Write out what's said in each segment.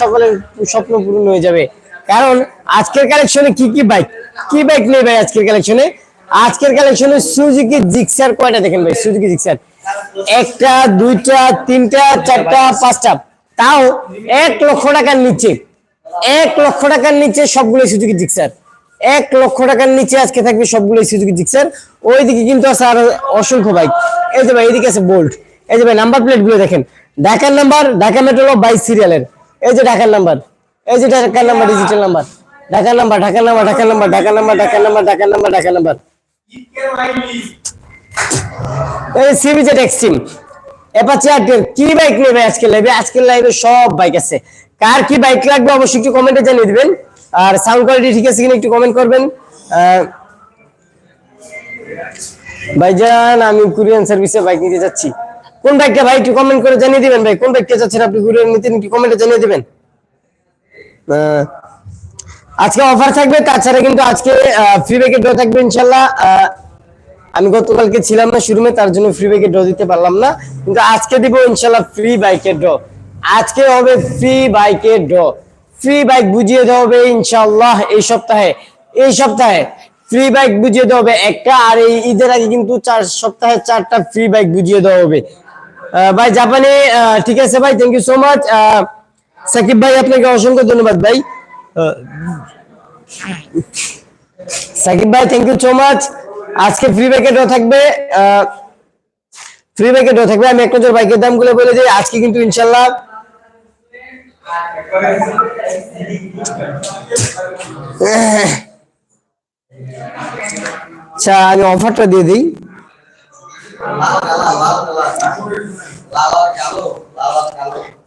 সকলের স্বপ্ন পূরণ হয়ে যাবে। কারণ আজকের কালেকশনে কি কি বাইক কি বাইক নেই ভাই আজকের কালেকশনে আজকের কালেকশনে সুজুকি জিক্সার কয়টা দেখেন ভাই? সুজুকি জিক্সার একটা, দুইটা, তিনটা, চারটা, পাঁচটা। তাও এক লক্ষ টাকার নিচে। এক লক্ষ টাকার নিচে সবগুলো সুজুকি জিক্সার এক লক্ষ টাকার নিচে আজকে থাকবে সবগুলো সুজুকি জিক্সার ওইদিকে কিন্তু আছে আরও অসংখ্য বাইক এই যে ভাই, এইদিকে আছে বোল্ট এই যে ভাই নাম্বার প্লেটগুলো দেখেন। ঢাকার নাম্বার ঢাকা মেট্রো বাইশ সিরিয়ালের এই যে ঢাকার নাম্বার, এই যে ঢাকার নাম্বার ডিজিটাল নাম্বার। ঢাকার নাম্বার ঢাকার নাম্বার ঢাকার নাম্বার ঢাকার নাম্বার ঢাকার নাম্বার ঢাকার নাম্বার ঢাকার নাম্বার। এই সিবিজেড এক্সট্রিম অ্যাপাচি আটের কি বাইক নেবে আজকে লাইভে আজকের লাইভে সব বাইক আছে। কার কি বাইক লাগবে অবশ্যই একটু কমেন্টে জানিয়ে দিবেন। আর সাউন্ড কোয়ালিটি ঠিক আছে কিনা একটু কমেন্ট করবেন। ভাইজান, আমি কুরিয়ান সার্ভিসে বাইক নিতে যাচ্ছি। কোন বাইকটা ভাই, একটু কমেন্ট করে জানিয়ে দিবেন, ভাই। কোন বাইকটা যাচ্ছেন, আপনি কুরিয়ান নিতে একটু কমেন্টে জানিয়ে দিবেন? আজকে অফার থাকবে, তাছাড়া কিন্তু আজকে ফ্রি ব্যাকেট ড্র থাকবে ইনশাল্লাহ আমি গতকালকে ছিলাম না শোরুমে তার জন্য ফ্রি বাইকের ড্র দিতে পারলাম না। কিন্তু আজকে দিব ইনশাল্লাহ ফ্রি বাইকের ড্র আজকে হবে ফ্রি বাইকের ড্র ফ্রি বাইক বুঝিয়ে দেওয়া হবে ইনশাল্লাহ এই সপ্তাহে। এই সপ্তাহে ফ্রি বাইক বুঝিয়ে দেওয়া হবে একটা, আর এই ঈদের আগে কিন্তু চার সপ্তাহে চারটা ফ্রি বাইক বুঝিয়ে দেওয়া হবে। ভাই, জাপানি ঠিক আছে ভাই thank you so much Shakib ভাই, আপনাকে অসংখ্য ধন্যবাদ ভাই। সাকিব ভাই থ্যাংক ইউ সো মাচ আজকে ফ্রি ব্যাকেটও থাকবে। ফ্রি ব্যাকেটও থাকবে। আমি এক নজর বাইকের দামগুলো বলে দিই। আজকে কিন্তু ইনশাল্লাহ আচ্ছা আমি অফারটা দিয়ে দিই।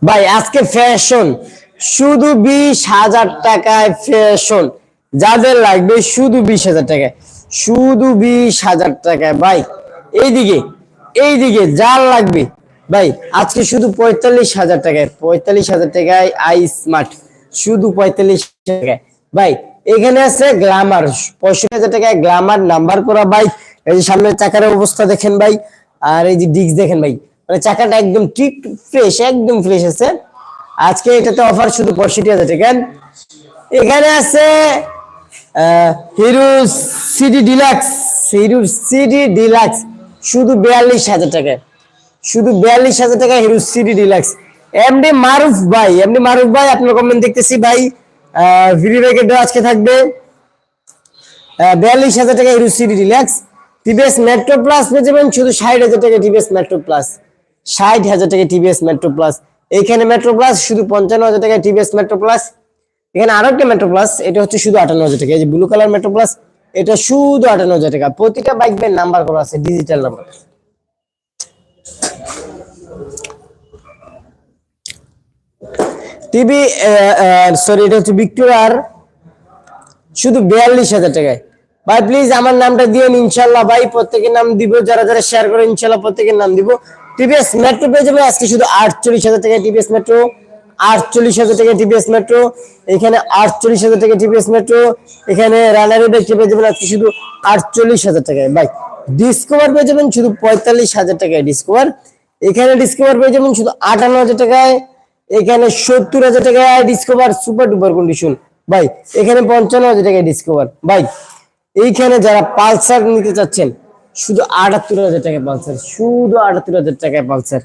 ভাই, আজকে ফ্যাশন শুধু বিশ হাজার টাকায় ফ্যাশন যাদের লাগবে শুধু বিশ হাজার টাকায়। শুধু বিশ হাজার টাকায়। ভাই, এইদিকে এইদিকে যার লাগবে। ভাই, আজকে শুধু পঁয়তাল্লিশ হাজার টাকায়। পঁয়তাল্লিশ হাজার টাকায় আই স্মার্ট শুধু পঁয়তাল্লিশ টাকায়। ভাই, এখানে আছে গ্লামার পঁয়ষট্টি হাজার টাকায় গ্লামার নাম্বার করা বাইক এই যে সামনের চাকার অবস্থা দেখেন ভাই, আর এই যে ডিস্ক দেখেন ভাই মানে চাকাটা একদম ঠিক ফ্রেশ একদম ফ্রেশ আছে। আজকে এটাতে অফার শুধু পঁয়ষট্টি হাজার টাকা। এখানে আছে Hero CD Deluxe Hero CD Deluxe শুধু বিয়াল্লিশ হাজার টাকায় শুধু বিয়াল্লিশ হাজার টাকা Hero CD Deluxe MD Maruf ভাই এমডি মারুফ ভাই, আপনার কমেন্ট দেখতেছি ভাই ভিডিও ব্যাকেট আজকে থাকবে। বিয়াল্লিশ হাজার টাকা Hero CD Deluxe TVS Metro Plus পেয়ে যাবেন শুধু ষাট হাজার টাকা টিভিএস মেট্রো প্লাস ষাট হাজার টাকা টিভিএস মেট্রো প্লাস এইখানে মেট্রো প্লাস শুধু পঞ্চান্ন হাজার টাকা টিভিএস মেট্রো প্লাস এখানে আরও একটা মেট্রো প্লাস এটা হচ্ছে শুধু আটান্ন হাজার টাকা। এই যে ব্লু কালার মেট্রো প্লাস এটা শুধু আটান্ন হাজার টাকা। প্রতিটা বাইক বের নাম্বার করা আছে ডিজিটাল নাম্বার টিভি সরি এটা হচ্ছে ভিক্টোরিয়ার শুধু বিয়াল্লিশ হাজার টাকায়। ভাই প্লিজ আমার নামটা দিয়ে ইনশাল্লাহ ভাই, প্রত্যেকের নাম দিব, যারা যারা শেয়ার করে ইনশাল্লাহ প্রত্যেকের নাম দিব। টিভিএস মেট্রো পেয়ে যাবে আজকে শুধু আটচল্লিশ হাজার টাকা টিভিএস মেট্রো আটচল্লিশ হাজার টাকা টিভিএস মেট্রো এখানে আটচল্লিশ হাজার টাকা টিভিএস মেট্রো এখানে রানারে দেখতে পেয়ে যাবেন, আজকে শুধু আটচল্লিশ হাজার টাকায়। ভাই ডিসকভার পেয়ে যাবেন, শুধু পঁয়তাল্লিশ হাজার টাকায় ডিসকভার এখানে ডিসকভার পেয়ে যাবেন, শুধু আটান্ন হাজার টাকায়। এখানে সত্তর হাজার টাকায় ডিসকভার সুপার ডুপার কন্ডিশন ভাই, এখানে পঞ্চান্ন হাজার টাকায় ডিসকভার ভাই এইখানে যারা পালসার নিতে চাচ্ছেন, শুধু আটাত্তর হাজার টাকায় পালসার, শুধু আটাত্তর হাজার টাকায় পালসার।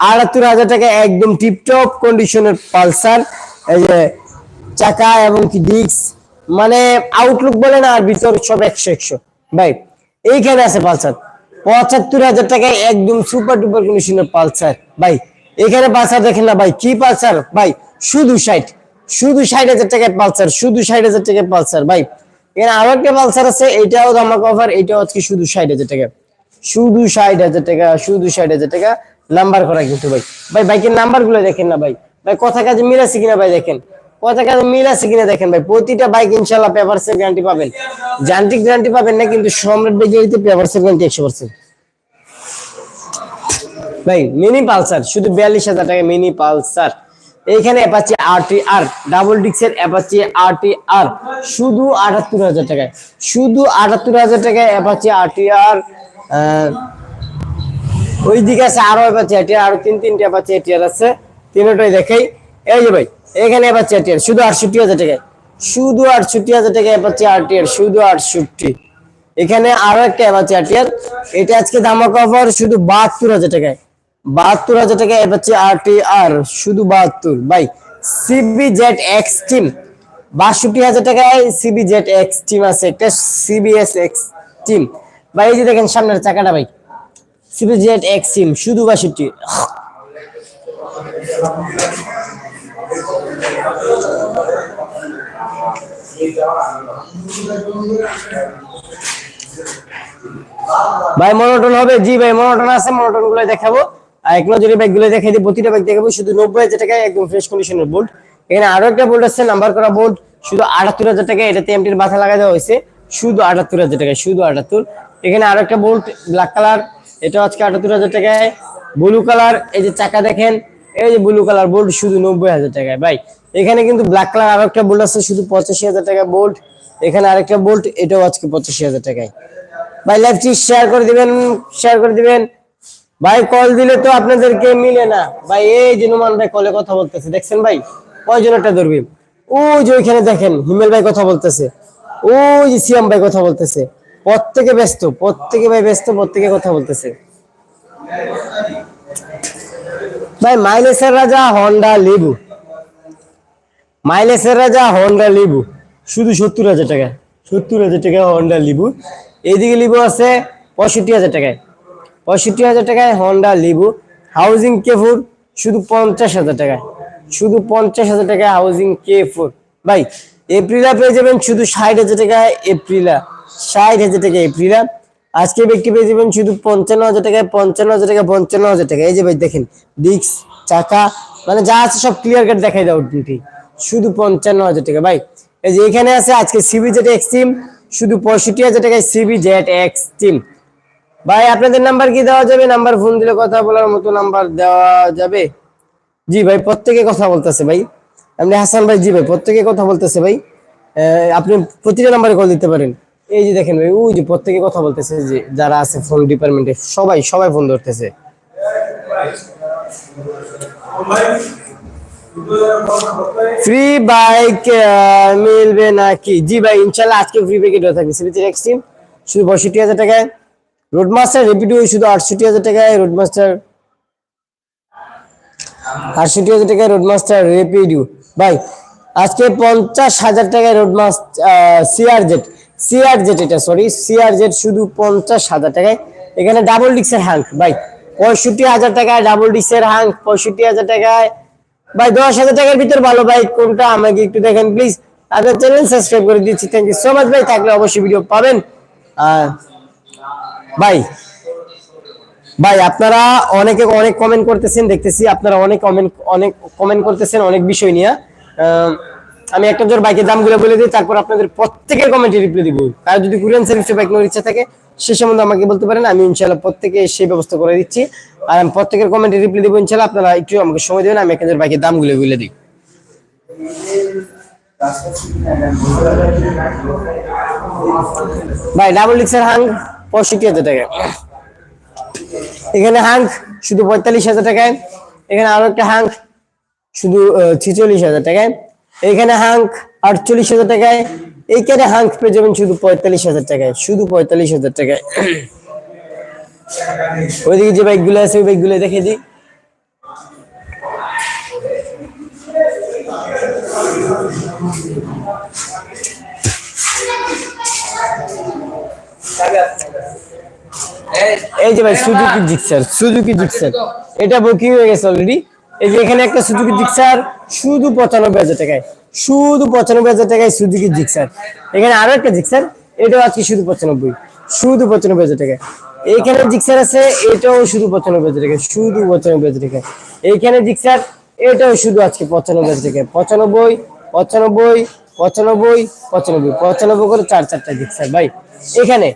আটাত্তর হাজার টাকায় একদম টিপটপ কন্ডিশনের পালসার, এই যে চাকা এবং কি ডিস্ক মানে আউটলুক বলে না, আর ভিতর সব একশো একশো। ভাই, এইখানে আছে পালসার। পঁচাত্তর হাজার টাকায় একদম সুপার ডুপার কন্ডিশনের পালসার। ভাই, এখানে পালসার দেখেন না, ভাই, কি পালসার? ভাই, শুধু ষাট। শুধু ষাট হাজার টাকায় পালসার, শুধু ষাট হাজার টাকায় পালসার। ভাই এখানে আরও একটা পালসার আছে, এটাও ধামাকা অফার এটাও আজকে শুধু ষাট হাজার টাকা। শুধু ষাট হাজার টাকা, শুধু ষাট হাজার টাকা। নাম্বার করা কিন্তু ভাই। ভাই, বাইকের নাম্বারগুলো দেখেন না ভাই। ভাই, কথা কাজে মিল আছে কিনা ভাই দেখেন। কথা কাজে মিল আছে কিনা দেখেন ভাই। প্রতিটা বাইক ইনশাল্লাহ পেপারসের গ্যারান্টি পাবেন। যান্ত্রিক গ্যারান্টি পাবেন না, কিন্তু সম্রাট বেজে পেপারসের গ্যারান্টি একশো পার্সেন্ট ভাই মিনি পালসার, শুধু বিয়াল্লিশ হাজার টাকা মিনি পালসার। এইখানে অ্যাপাচি আরটি আর ডাবল ডিক্সের অ্যাপাচি আরটি আর শুধু আটাত্তর হাজার টাকায়, শুধু আটাত্তর হাজার টাকায় অ্যাপাচি আরটি আর ওই দিকে আছে আরও অ্যাপাচি আরটি আরও তিন তিনটে অ্যাপাচি আরটি আর আছে, তিনটাই দেখাই। এই যে ভাই, এখানে অ্যাপাচি আরটিআর শুধু আটষট্টি হাজার টাকায়, শুধু আটষট্টি হাজার টাকা অ্যাপাচি আরটিআর শুধু আটষট্টি। এখানে আরও একটা অ্যাপাচি আরটিআর এটা আজকে ধামাকা অফার শুধু বাহাত্তর হাজার টাকায়। বাহাত্তর হাজার টাকা অ্যাপাচি আর শুধু বাহাত্তর। বাই সিবি জেড এক্স টিম বাষট্টি হাজার টাকায় সিবি জেড এক্স টিম আছে একটা সিবিএস এক্স টিম ভাই, এই যে দেখেন সামনের চাকাটা, ভাই সিবি জেড এক্স টিম শুধু বাষট্টি। ভাই, মনোটন হবে? জি ভাই, মনোটন আছে মনোটনগুলো দেখাবো। আর এক নজরে ব্যাগগুলো দেখাই দিই, প্রতিটা ব্যাগ দেখাবো, শুধু নব্বই হাজার টাকায় একদম ফ্রেশ কন্ডিশনের বোল্ট এখানে আরও একটা বোল্ট আছে নাম্বার করা বোল্ট শুধু আটাত্তর হাজার টাকা এটাতে এমটির মাথা লাগা দেওয়া হয়েছে। শুধু আটাত্তর হাজার টাকায়, শুধু আটাত্তর। এখানে আরও একটা বোল্ট ব্ল্যাক কালার এটা আজকে আটাত্তর হাজার টাকায়। ব্লু কালার এই যে চাকা দেখেন, এই যে ব্লু কালার বোল্ট শুধু নব্বই হাজার টাকায়। ভাই, এখানে কিন্তু ব্ল্যাক কালার আরও একটা বোল্ট আছে, শুধু পঁচাশি হাজার টাকা বোল্ট এখানে আরেকটা বোল্ট এটাও আজকে পঁচাশি হাজার টাকায়। ভাই লাইভটি শেয়ার করে দিবেন শেয়ার করে দিবেন। ভাই কল দিলে তো আপনাদেরকে মিলে না। ভাই, এই যে নুমান ভাই কলে কথা বলতেছে, দেখছেন ভাই? কয়জন একটা ধরবি ওই যে ওইখানে দেখেন, হিমেল ভাই কথা বলতেছে। ওই যে সিয়াম ভাই কথা বলতেছে। প্রত্যেকে ব্যস্ত, প্রত্যেকে ভাই ব্যস্ত, প্রত্যেকে কথা বলতেছে। ভাই মাইলেসের রাজা হন্ডা লেবু। মাইলেসের রাজা হন্ডা লিবু। শুধু সত্তর হাজার টাকা, সত্তর হাজার টাকা হন্ডা লিবু। এইদিকে লিবু আছে পঁয়ষট্টি হাজার টাকায়। পঁয়ষট্টি হাজার টাকায় হন্ডা লিবু হাউজিং কেফুর শুধু পঞ্চাশ হাজার টাকায়। শুধু পঞ্চাশ হাজার টাকায় হাউজিং কে ফোর ভাই এপ্রিলা পেয়ে যাবেন শুধু ষাট হাজার টাকায় এপ্রিলা ষাট হাজার টাকা এপ্রিলা আজকে ব্যক্তি পেয়ে যাবেন শুধু পঞ্চান্ন হাজার টাকায় পঞ্চান্ন হাজার টাকা পঞ্চান্ন হাজার টাকা এই যে ভাই দেখেন ডিক্স চাকা মানে যা আছে সব ক্লিয়ার কাট দেখাই দাও ঠিক শুধু পঞ্চান্ন হাজার টাকা। ভাই, এই যে এখানে আছে আজকে সিবি জেট এক্স টিম শুধু পঁয়ষট্টি হাজার টাকায় সিবি জেট এক্স টিম ভাই, আপনাদের নাম্বার কি দেওয়া যাবে? নাম্বার ফোন দিলে কথা বলার মতো নাম্বার দেওয়া যাবে? জি ভাই, প্রত্যেকে কথা বলতেছে ভাই। আপনি হাসান ভাই, জি ভাই, প্রত্যেকে কথা বলতেছে ভাই। আপনি প্রতিটা নাম্বারে কল দিতে পারেন। এই যে দেখেন ভাই, ওই যে প্রত্যেকে কথা বলতেছে যে যারা আছে ফোন ডিপার্টমেন্টে সবাই সবাই ফোন ধরতেছে। ফ্রি বাইক মিলবে নাকি? জি ভাই, ইনশাল্লাহ আজকে ফ্রি বাইক এটা থাকবে। সিবিসির এক্সট্রিম শুধু পঁয়ষট্টি হাজার টাকায়। রোডমাস্টার রেপিডো শুধু আটষট্টি হাজার টাকায় রোডমাস্টার আটষট্টি হাজার টাকায় রোডমাস্টার রেপিডিউ ভাই আজকে পঞ্চাশ হাজার টাকায় রোডমাস্টার সিআর জেট এটা সরি সিআর জেট শুধু পঞ্চাশ হাজার টাকায়। এখানে ডাবল ডিক্সের হ্যাঙ্ক ভাই পঁয়ষট্টি হাজার টাকায় ডাবল ডিক্সের হাঙ্ক পঁয়ষট্টি হাজার টাকায়। ভাই দশ হাজার টাকার ভিতর ভালো বাইক কোনটা আমাকে একটু দেখেন প্লিজ আপনার চ্যানেল সাবস্ক্রাইব করে দিচ্ছি থ্যাংক ইউ সো মাচ ভাই থাকলে অবশ্যই ভিডিও পাবেন। আহ, ভাই ভাই, আপনারা অনেকে অনেক কমেন্ট করতেছেন, দেখতেছি আপনারা অনেক কমেন্ট অনেক কমেন্ট করতেছেন অনেক বিষয় নিয়ে। আমি একটা জোর বাইকের দামগুলো বলে দিই, তারপর আপনাদের প্রত্যেকের কমেন্টে রিপ্লাই দিব। আর যদি কুরিয়ান সার্ভিসে বাইক নেওয়ার ইচ্ছা থাকে, সে সম্বন্ধে আমাকে বলতে পারেন, আমি ইনশাল্লাহ প্রত্যেকে সেই ব্যবস্থা করে দিচ্ছি। আর আমি প্রত্যেকের কমেন্টে রিপ্লাই দিব ইনশাল্লাহ আপনারা একটু আমাকে সময় দেবেন, আমি একটা জোর বাইকের দামগুলো বলে দিই। ভাই ডাবল ডিক্সের হাং পঁয়ষট্টি হাজার টাকা। এখানে হাঙ্ক শুধু পঁয়তাল্লিশ হাজার টাকায় এখানে আরও একটা হাঙ্ক শুধু ছিচল্লিশ হাজার টাকায় এখানে হাঙ্ক আটচল্লিশ হাজার টাকায় এইখানে হাঙ্ক পেয়ে যাবেন শুধু পঁয়তাল্লিশ হাজার টাকায় শুধু পঁয়তাল্লিশ হাজার টাকায় ওইদিকে যে বাইকগুলো আছে, ওই বাইকগুলো দেখে দিই। এই যে ভাই সুজুকি জিক্সার সুজুকি জিক্সার। এটা বুকিং হয়ে গেছে অলরেডি এই যে এখানে একটা সুজুকি জিক্সার, শুধু পঁচানব্বই হাজার টাকায়, শুধু পঁচানব্বই হাজার টাকায় সুজুকি জিক্সার। এখানে আরও একটা জিক্সার, এটাও আজকে শুধু পঁচানব্বই শুধু পঁচানব্বই হাজার টাকা এইখানে জিক্সার আছে, এটাও শুধু পঁচানব্বই হাজার টাকা শুধু পঁচানব্বই হাজার টাকা এইখানে জিক্সার, এটাও শুধু আজকে পঁচানব্বই হাজার টাকা পঁচানব্বই পঁচানব্বই পঁচানব্বই পঁচানব্বই পঁচানব্বই করে চার চারটা জিক্সার ভাই। এখানে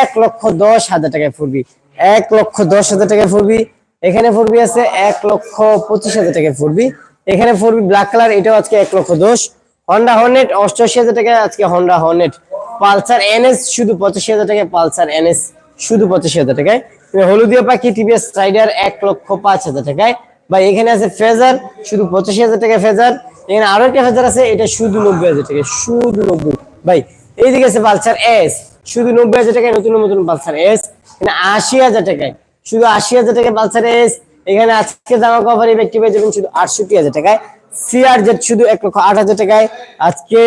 এক লক্ষ দশ হাজার টাকায় ফুরবি। এক লক্ষ দশ হাজার টাকায় ফুরবি। এখানে ফুরবি আছে এক লক্ষ পঁচিশ হাজার টাকায় ফুরবি। এখানে ফুরবি ব্ল্যাক কালার এটাও আজকে এক লক্ষ দশ। হন্ডা হর্নেট অষ্টআশি হাজার টাকায় আজকে হন্ডা হর্নেট পালসার এনএস শুধু পঁচাশি হাজার টাকায় পালসার এনএস শুধু পঁচাশি হাজার টাকায়। হলুদিয়া পাখি টিভিএস রাইডার এক লক্ষ পাঁচ হাজার টাকায়। বা এখানে আছে ফেজার শুধু পঁচাশি হাজার টাকায় ফেজার এখানে আরও একটা ফেজার আছে, এটা শুধু নব্বই হাজার টাকা শুধু নব্বই। ভাই এইদিকে আছে পালসার এস শুধু নব্বই হাজার টাকায় নতুন নতুন পালসার এস এখানে আশি হাজার টাকায়। শুধু আশি হাজার টাকায় পালসার এস এখানে আজকে জামা কভার ব্যক্তি পেয়ে যাবেন শুধু আটষট্টি হাজার টাকায়। সিআর জেড শুধু এক লক্ষ আট হাজার টাকায়। আজকে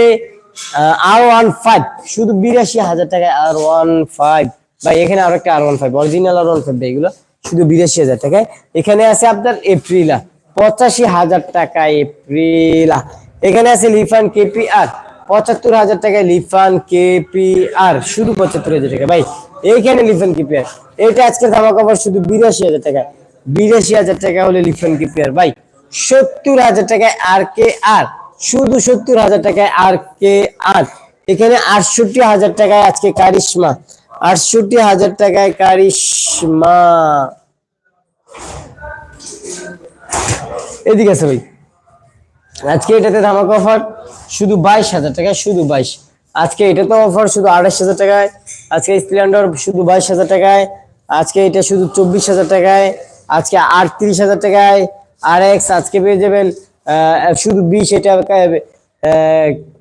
আর ওয়ান ফাইভ শুধু বিরাশি হাজার টাকায় আর ওয়ান ফাইভ ভাই, এখানে আরও একটা R one five original R one five এগুলো শুধু বিরাশি হাজার টাকায়। এখানে আছে আপনার এপ্রিলা পঁচাশি হাজার টাকা এপ্রিলা এখানে আছে লিফান কেপি আর পঁচাত্তর হাজার টাকায় লিফান কেপি আর শুধু পঁচাত্তর হাজার টাকা ভাই, এইখানে লিফান কেপি আর এটা আজকে ধামা কভার শুধু বিরাশি হাজার টাকা। বিরাশি হাজার টাকা হলে লিফান কেপি আর ভাই, সত্তর হাজার টাকায় আর কে আর। শুধু সত্তর হাজার টাকায় আর কে আর। এখানে আটষট্টি হাজার টাকায় আজকে কারিশমা। আটষট্টি হাজার টাকায় কারিশমা। এদিকে আছে ভাই। আজকে এটাতে ধামাকা অফার শুধু বাইশ হাজার টাকায়, শুধু বাইশ। আজকে এটা তো অফার শুধু আঠাশ হাজার টাকায়, আজকে স্প্লেন্ডার শুধু বাইশ হাজার টাকায়, আজকে এটা শুধু চব্বিশ হাজার টাকায়, আজকে আটত্রিশ হাজার টাকায় আর এক্স আজকে পেয়ে যাবেন শুধু বিশ, এটা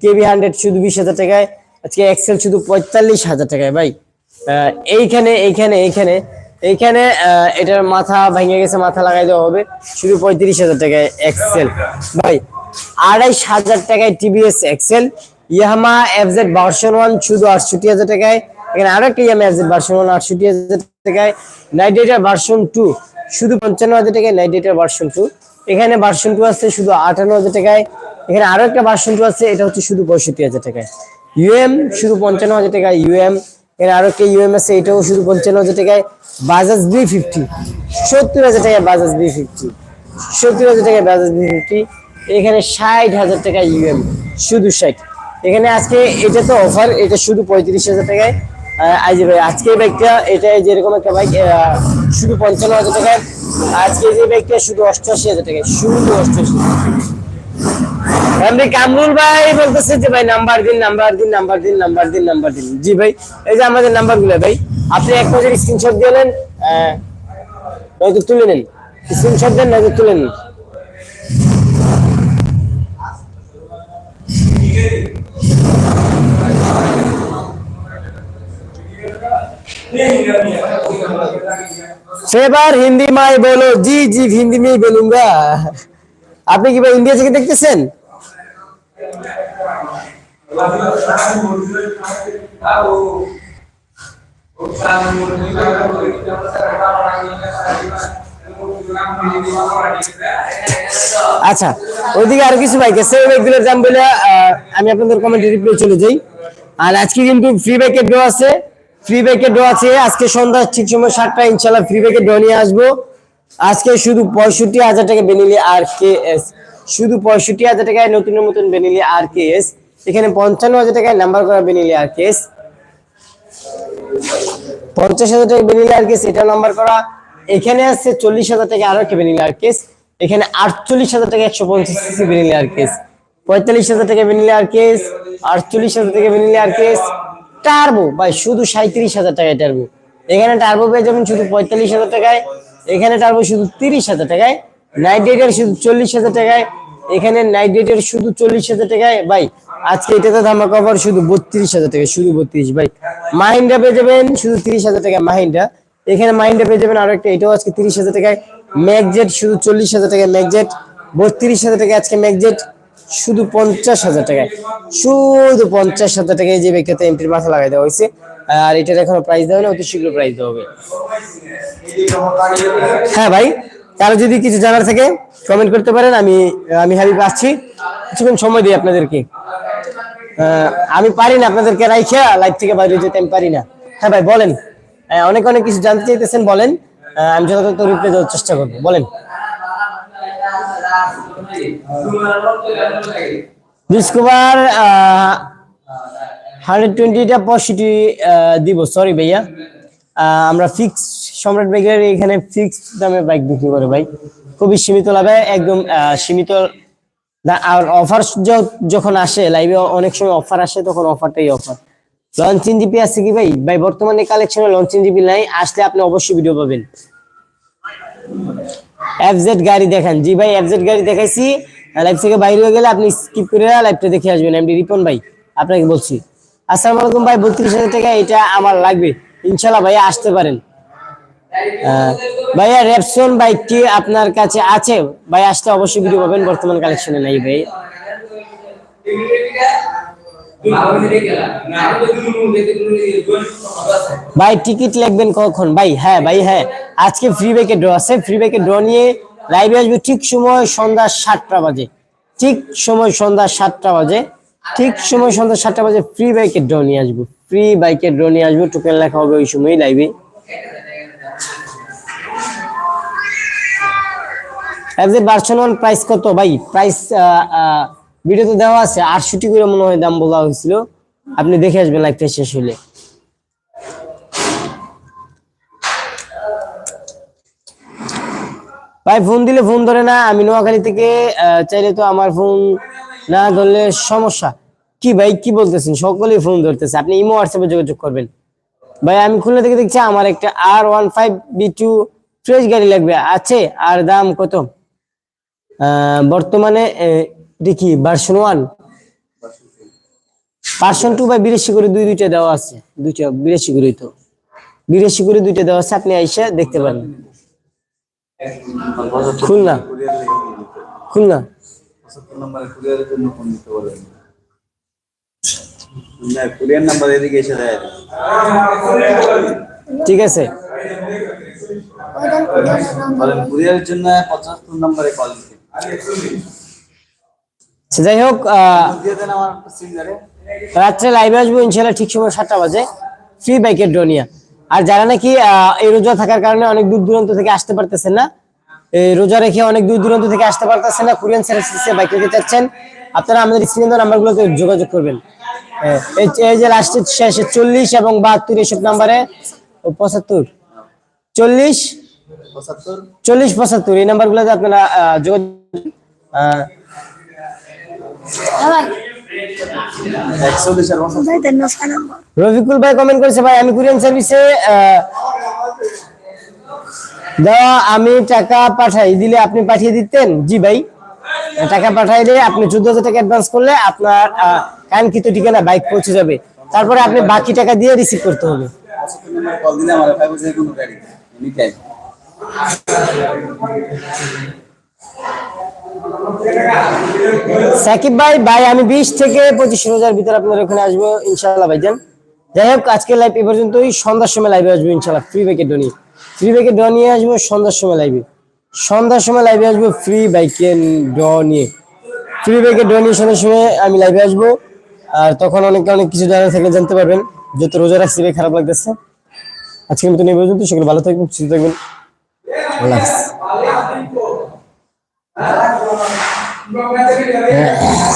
কেবি হান্ড্রেড শুধু বিশ হাজার টাকায়, আজকে এক্সেল শুধু পঁয়তাল্লিশ হাজার টাকায় ভাই। এইখানে এইখানে এইখানে এইখানে এটার মাথা ভেঙে গেছে, মাথা লাগাই দেওয়া হবে, শুধু পঁয়ত্রিশ হাজার টাকায় এক্সেল ভাই আড়াইশ হাজার টাকায় TVS XL Yamaha FZ version one শুধু আটষট্টি হাজার টাকায়। এখানে আরও একটা ইয়ামা এফজেড ভার্সন ওয়ান আটষট্টি হাজার টাকায়। নাইট ডেটার ভার্সন টু শুধু পঞ্চান্ন হাজার টাকায় নাইট ডেটার ভার্সন টু এখানে ভার্সন টু আছে, শুধু আটান্ন হাজার টাকায়। এখানে আরও একটা ভার্সন টু আছে, এটা হচ্ছে শুধু পঁয়ষট্টি হাজার টাকায়। ইউএম শুধু পঞ্চান্ন হাজার টাকায় ইউএম এর আরও একটা ইউএম আছে, এটাও শুধু পঞ্চান্ন হাজার টাকায়। বাজাজ বি ফিফটি সত্তর হাজার টাকায় বাজাজ বি ফিফটি সত্তর হাজার টাকায় বাজাজ বি ফিফটি এখানে ষাট হাজার টাকা ইউএম শুধু ষাট। এখানে আজকে এটা তো অফার এটা শুধু পঁয়ত্রিশ হাজার টাকায়। আহ, আই যে ভাই আজকে এই বাইকটা এটা যেরকম একটা বাইক শুধু পঞ্চান্ন হাজার টাকায়। আজকে যে বাইকটা শুধু অষ্টআশি হাজার টাকায় শুধু অষ্টআশি এমনি কামরুল ভাই বলতেছে যে ভাই নাম্বার দিন নাম্বার দিন নাম্বার দিন নাম্বার দিন নাম্বার দিন। জি ভাই এই যে আমাদের নাম্বারগুলো ভাই আপনি এক পাশের স্ক্রিনশট দিয়ে নেন নয়তো তুলে নেন। স্ক্রিনশট দেন নয়তো তুলে নেন। সেবার হিন্দি মাই বলো, জি জি, হিন্দি মেই বলুঙ্গা। আপনি কি ভাই ইন্ডিয়া থেকে দেখতেছেন? ও আচ্ছা ওইদিকে আরও কিছু বাইক আছে। ওই বাইকগুলোর দাম বলে আমি আপনাদের কমেন্টে রিপ্লাই চলে যাই। আর আজকে কিন্তু ফ্রি বাইকের ড্র আছে। ফ্রি বাইকের ড্র আছে। আজকে সন্ধ্যা ঠিক সময় সাতটা ইনশাল্লাহ ফ্রি বাইকের ড্র নিয়ে আসব। আজকে শুধু পঁয়ষট্টি হাজার টাকা বেনিলি আর কে এস শুধু পঁয়ষট্টি হাজার টাকায় নতুন নতুন বেনিলি আর কে এস এখানে পঞ্চান্ন হাজার টাকায় নাম্বার করা বেনিলি আর কে এস পঞ্চাশ হাজার টাকা ভ্যানিলা আর কেস এটা নাম্বার করা। এখানে আছে চল্লিশ হাজার টাকা আরও একটা ভ্যানিলা আর কেস এখানে আটচল্লিশ হাজার টাকা একশো পঞ্চাশ সিসি ভ্যানিলা আর কেস পঁয়তাল্লিশ হাজার টাকা ভ্যানিলা আর কেস আটচল্লিশ হাজার টাকা ভ্যানিলা আর কেস টার্বো ভাই, শুধু সাঁত্রিশ হাজার টাকায় টার্বো এখানে টার্বো পেয়ে যাবেন শুধু পঁয়তাল্লিশ হাজার টাকায়, এখানে টার্বো শুধু তিরিশ হাজার টাকায় নাইট ডেটার শুধু চল্লিশ হাজার টাকায়, এখানে নাইট ডেটার শুধু চল্লিশ হাজার টাকায়, ভাই, আজকে এটাতে ধামা কভার শুধু বত্রিশ হাজার টাকা শুধু বত্রিশ, ভাই। মাহিন্দ্রা পেয়ে যাবেন শুধু তিরিশ হাজার টাকা মাহিন্দ্রা। এখানে মাইন্ডে পেয়ে যাবেন আরও একটা, এটাও আজকে তিরিশ হাজার টাকায়। ম্যাকজেট শুধু চল্লিশ হাজার টাকায় ম্যাকজেট বত্রিশ হাজার টাকা আজকে ম্যাকজেট শুধু পঞ্চাশ হাজার টাকায়। শুধু পঞ্চাশ হাজার টাকায় যে ব্যক্তিতে এমটির মাথা লাগাই দেওয়া হয়েছে। আর এটার এখনও প্রাইস দেওয়া অতি শীঘ্র প্রাইস দেওয়া হবে। হ্যাঁ ভাই কারও যদি কিছু জানার থাকে কমেন্ট করতে পারেন। আমি আমি হাবিব আসছি। কিছুক্ষণ সময় দিই আপনাদেরকে। আমি পারি না আপনাদেরকে রাইখা লাইভ থেকে বাইরে যেতে আমি পারি না। হ্যাঁ ভাই, বলেন। অনেক অনেক কিছু জানতে চাইতেছেন, বলেন। আমি যথাযথ রিপ্লাই দেওয়ার চেষ্টা করব। বলেন। ডিসকভার হান্ড্রেড টোয়েন্টিটা পঁয়ষট্টি দিব। সরি ভাইয়া। আমরা ফিক্স সম্রাট বাইকের এখানে ফিক্স দামে বাইক বিক্রি করে ভাই। খুবই সীমিত লাভে, একদম সীমিত আর অফার যখন আসে লাইভে অনেক সময় অফার আসে, তখন অফারটাই অফার লঞ্চিং জিপি আছে কি ভাই? ভাই, বর্তমানে কালেকশনে লঞ্চিং জিপি নাই, আসলে আপনি অবশ্যই ভিডিও পাবেন। এফজেড গাড়ি দেখান। জি ভাই এফজেড গাড়ি দেখাইছি। লাইভ থেকে বাইরে হয়ে গেলে আপনি স্কিপ করে লাইভটা দেখে আসবেন। এমডি রিপন ভাই, আপনাকে বলছি। আসসালামু আলাইকুম ভাই, বত্রিশ হাজার টাকা, এটা আমার লাগবে। ইনশাল্লাহ ভাইয়া আসতে পারেন। ভাইয়া রেপসন বাইকটি আপনার কাছে আছে। ভাই, আসতে অবশ্যই ভিডিও পাবেন। বর্তমান কালেকশনে নাই ভাই। ভাই, টিকিট লাগবেন কখন? ভাই হ্যাঁ ভাই হ্যাঁ। আজকে ফ্রি বাইকে ড্র আছে। ফ্রি বাইকে ড্র নিয়ে লাইভে আসবে ঠিক সময় সন্ধ্যা সাতটা বাজে। ঠিক সময় সন্ধ্যা সাতটা বাজে। ঠিক সময় সন্ধ্যা সাতটা বাজে ফ্রি বাইকে ড্র নিয়ে আসব। ফ্রি বাইকে ড্র নিয়ে আসব। টোকেন লেখা হবে ওই সময় লাইভে ভার্সন ওয়ান প্রাইস কত? ভাই প্রাইস ভিডিওতে দেওয়া আছে, আটষট্টি করে মনে হয় দাম বলা হয়েছিল। আপনি দেখে আসবেন লাইভটা শেষ হলে। ভাই, ফোন দিলে ফোন ধরে না, আমি নোয়াখালী থেকে চাইলে তো আমার ফোন না ধরলে সমস্যা। কি ভাই, কি বলতেছেন? সকলেই ফোন ধরতেছে। আপনি ইমো হোয়াটসঅ্যাপে যোগাযোগ করবেন। ভাই, আমি খুলনা থেকে দেখছি আমার একটা R one five V two fresh গাড়ি লাগবে। আছে, আর দাম কত? বর্তমানে দেখি ভার্সন ওয়ান ভার্সন টু বা বিরাশি করে দুই দুইটা দেওয়া আছে। দুইটা বিরাশি করে তো। বিরাশি করে দুইটা দেওয়া আছে আপনি আইসা দেখতে পারেন। খুলনা। খুলনা। ঠিক আছে। কুরিয়ারের জন্য পঁচাত্তর নম্বরে কল যাই হোক রাত্রে লাইভে আসব ইনশাল্লাহ ঠিক সময় সাতটা বাজে। ফ্রি বাইকের ডোনিয়া আর যারা নাকি এই রোজা থাকার কারণে অনেক দূর দূরান্ত থেকে আসতে পারতেছেন না এই রোজা রেখে অনেক দূর দূরান্ত থেকে আসতে পারতেছেন না কোরিয়ান সার্ভিসে বাইক নিতে চাচ্ছেন আপনারা আমাদের স্ক্রিনে নাম্বারগুলোতে যোগাযোগ করবেন। এই যে লাস্টের শেষে চল্লিশ এবং বাহাত্তর এসব নাম্বারে পঁচাত্তর। চল্লিশ? চল্লিশ পঁচাত্তর এই নাম্বারগুলোতে আপনারা আহ, যোগাযোগ আহ, একচল্লিশ আর পঁচাত্তর রফিকুল ভাই কমেন্ট করেছে ভাই আমি কুরিয়ান সার্ভিসে দেওয়া আমি টাকা পাঠাই দিলে আপনি পাঠিয়ে দিতেন? জি ভাই টাকা পাঠাইলে আপনি চোদ্দ হাজার টাকা অ্যাডভান্স করলে আপনার আহ, কাঙ্ক্ষিত ঠিকানা বাইক পৌঁছে যাবে। তারপরে আপনি বাকি টাকা দিয়ে রিসিভ করতে হবে। কল দিলে আমার ফাইভ যে কোনো গাড়ি এনি টাইম সাকিব ভাই ভাই, আমি বিশ থেকে পঁচিশ হাজার ভিতরে আপনার ওখানে আসব ইনশাল্লাহ ভাইজান। যাই হোক, আজকে লাইভ এ পর্যন্তই। সন্ধ্যার সময় লাইভে আসব ইনশাল্লাহ ফ্রি বাইকের ডনি ফ্রি বাইকের ড নিয়ে আসব, সন্ধ্যার সময় লাইভে সন্ধ্যার সময় লাইভে আসব ফ্রি বাইকের ড নিয়ে। ফ্রি বাইকের ড নিয়ে সন্ধ্যার সময় আমি লাইভে আসব। আর তখন অনেক অনেক কিছু জানা থাকলে জানতে পারবেন যেহেতু রোজা রাখছি খারাপ লাগতেছে। আজকের মতন এই পর্যন্ত সকলে ভালো থাকবেন, সুস্থ থাকবেন। আল্লাহ É.